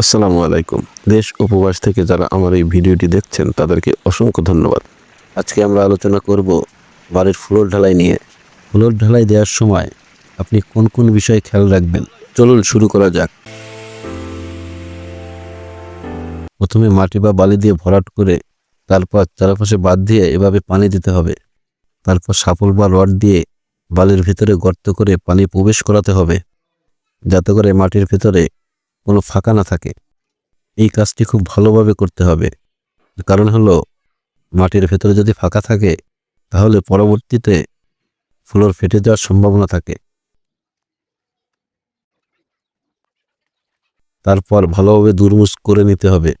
আসসালামু আলাইকুম। দেশ উপবাস থেকে যারা আমার এই ভিডিওটি দেখছেন, তাদেরকে অসংখ্য ধন্যবাদ। আজকে আমরা আলোচনা করব বাড়ির ফ্লোর ঢালাই নিয়ে। ফ্লোর ঢালাই দেওয়ার সময় আপনি কোন কোন বিষয়ে খেয়াল রাখবেন? চলুন শুরু করা যাক। প্রথমে মাটি বা বালি দিয়ে ভরাট করে তারপর চারপাশে বাদ দিয়ে এভাবে পানি দিতে হবে। তারপর সাপল বা রড দিয়ে বালির ভিতরে গর্ত করে পানি প্রবেশ করাতে হবে। যাতে করে মাটির ভিতরে কোনো ফাঁকা না থাকে। এই কাজটি খুব ভালোভাবে করতে হবে। কারণ হলো, মাটির ভেতরে যদি ফাঁকা থাকে, তাহলে পরবর্তীতে ফ্লোর ফেটে যাওয়ার সম্ভাবনা থাকে। তারপর ভালোভাবে দুরমুস করে নিতে হবে।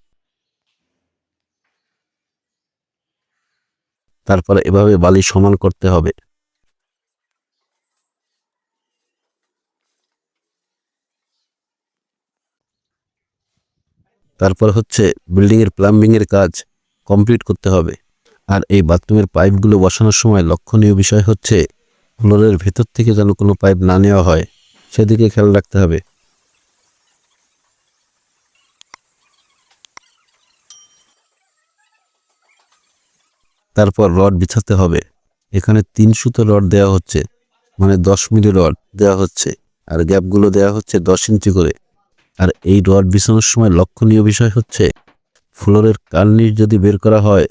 তারপর এভাবে বালি সমান করতে হবে। তারপর হচ্ছে বিল্ডিংয়ের প্লাম্বিংয়ের কাজ কমপ্লিট করতে হবে। আর এই বাথরুমের পাইপগুলো বসানোর সময় লক্ষণীয় বিষয় হচ্ছে ফ্লোরের ভেতর থেকে যেন কোনো পাইপ না নেওয়া হয়, সেদিকে খেয়াল রাখতে হবে। তারপর রড বিছাতে হবে। এখানে তিন সুতো রড দেওয়া হচ্ছে মানে দশ মিলি রড দেওয়া হচ্ছে, আর গ্যাপগুলো দেওয়া হচ্ছে দশ ইঞ্চি করে। আর এই রড বিছানোর সময় লক্ষণীয় বিষয় হচ্ছে, ফ্লোরের কার্নিশ যদি বের করা হয়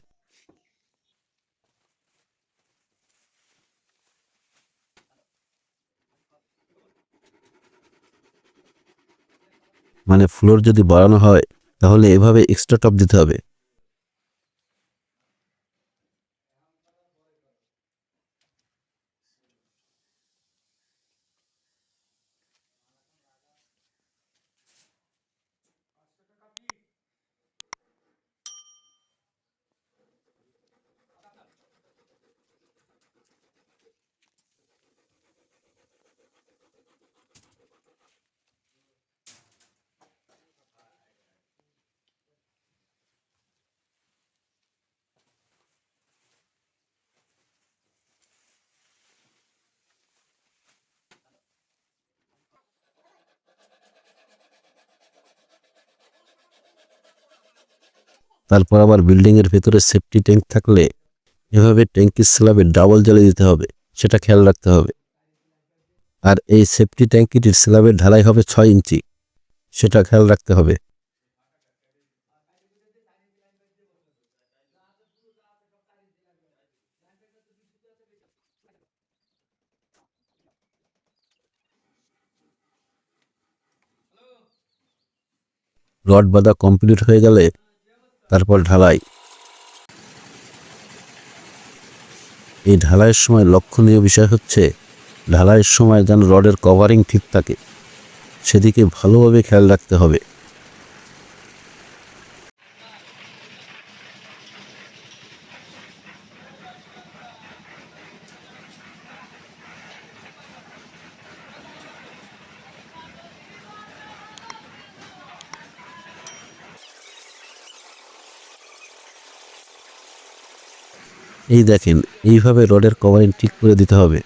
মানে ফ্লোর যদি বাড়ানো হয়, তাহলে এভাবে এক্সট্রা টপ দিতে হবে। তারপর আবার বিল্ডিংয়ের ভেতরে সেফটি ট্যাঙ্ক থাকলে এভাবে ট্যাঙ্কির স্ল্যাবে ডাবল জ্বালিয়ে দিতে হবে, সেটা খেয়াল রাখতে হবে। আর এই সেফটি ট্যাঙ্কিটির স্ল্যাবের ঢালাই হবে ছয় ইঞ্চি, সেটা খেয়াল রাখতে হবে। রড বাঁধা কমপ্লিট হয়ে গেলে তারপর ঢালাই। এই ঢালাইয়ের সময় লক্ষণীয় বিষয় হচ্ছে, ঢালাইয়ের সময় যেন রডের কভারিং ঠিক থাকে, সেদিকে ভালোভাবে খেয়াল রাখতে হবে। এই দেখেন, এইভাবে রডের কভারিং ঠিক করে দিতে হবে।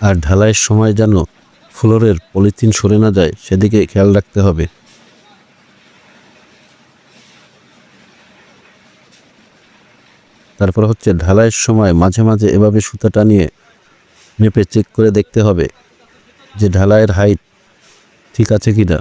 আর ঢালাইয়ের সময় যেন ফ্লোরের পলিথিন সরে না যায়, সেদিকে খেয়াল রাখতে হবে। তারপর হচ্ছে ঢালাইয়ের সময় মাঝে মাঝে এভাবে সুতা টানিয়ে মেপে চেক করে দেখতে হবে যে ঢালাইয়ের হাইট ঠিক আছে কি না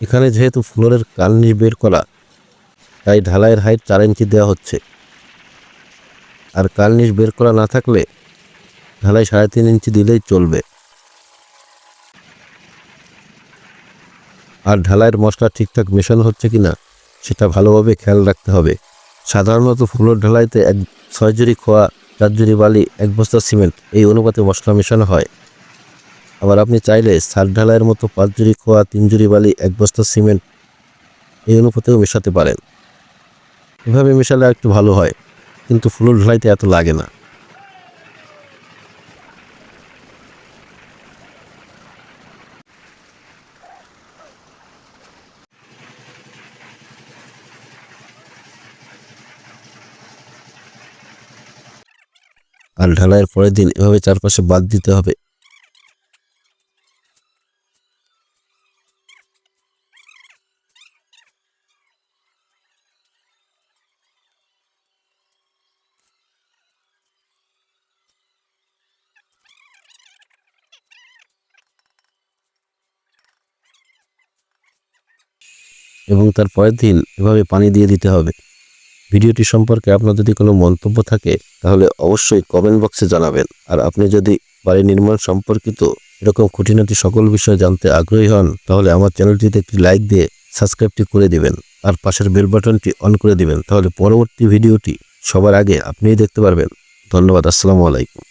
এখানে যেহেতু ফ্লোরের কার্নিশ বের করা, তাই ঢালাইয়ের হাইট চার ইঞ্চি দেওয়া হচ্ছে। আর কার্নিশ বের করা না থাকলে ঢালাই সাড়ে তিন ইঞ্চি দিলেই চলবে। আর ঢালাইয়ের মশলা ঠিকঠাক মেশানো হচ্ছে কিনা, সেটা ভালোভাবে খেয়াল রাখতে হবে। সাধারণত ফ্লোর ঢালাইতে এক ছয় জুড়ি খোয়া চার জুড়ি বালি, এক বস্তা সিমেন্ট, এই অনুপাতে মশলা মেশানো হয়। আবার আপনি চাইলে সার ঢালাইয়ের মতো পাঁচ জুড়ি খোয়া, তিন জুড়ি বালি, এক বস্তা সিমেন্ট এই অনুপাতেও মেশাতে পারেন। এভাবে মেশালে একটু ভালো হয়, কিন্তু ফ্লোর ঢালাইতে এত লাগে না। আর ঢালাইয়ের পরের দিন এভাবে চারপাশে বাদ দিতে হবে। এবং তার পরের দিন এভাবে পানি দিয়ে দিতে হবে। ভিডিওটি সম্পর্কে আপনার যদি কোনো মন্তব্য থাকে, তাহলে অবশ্যই কমেন্ট বক্সে জানাবেন। আর আপনি যদি বাড়ি নির্মাণ সম্পর্কিত এরকম খুঁটিনাটি সকল বিষয়ে জানতে আগ্রহী হন, তাহলে আমার চ্যানেলটিতে একটি লাইক দিয়ে সাবস্ক্রাইবটি করে দিবেন। আর পাশের বেল বাটনটি অন করে দিবেন, তাহলে পরবর্তী ভিডিওটি সবার আগে আপনিই দেখতে পারবেন। ধন্যবাদ, আসসালামু আলাইকুম।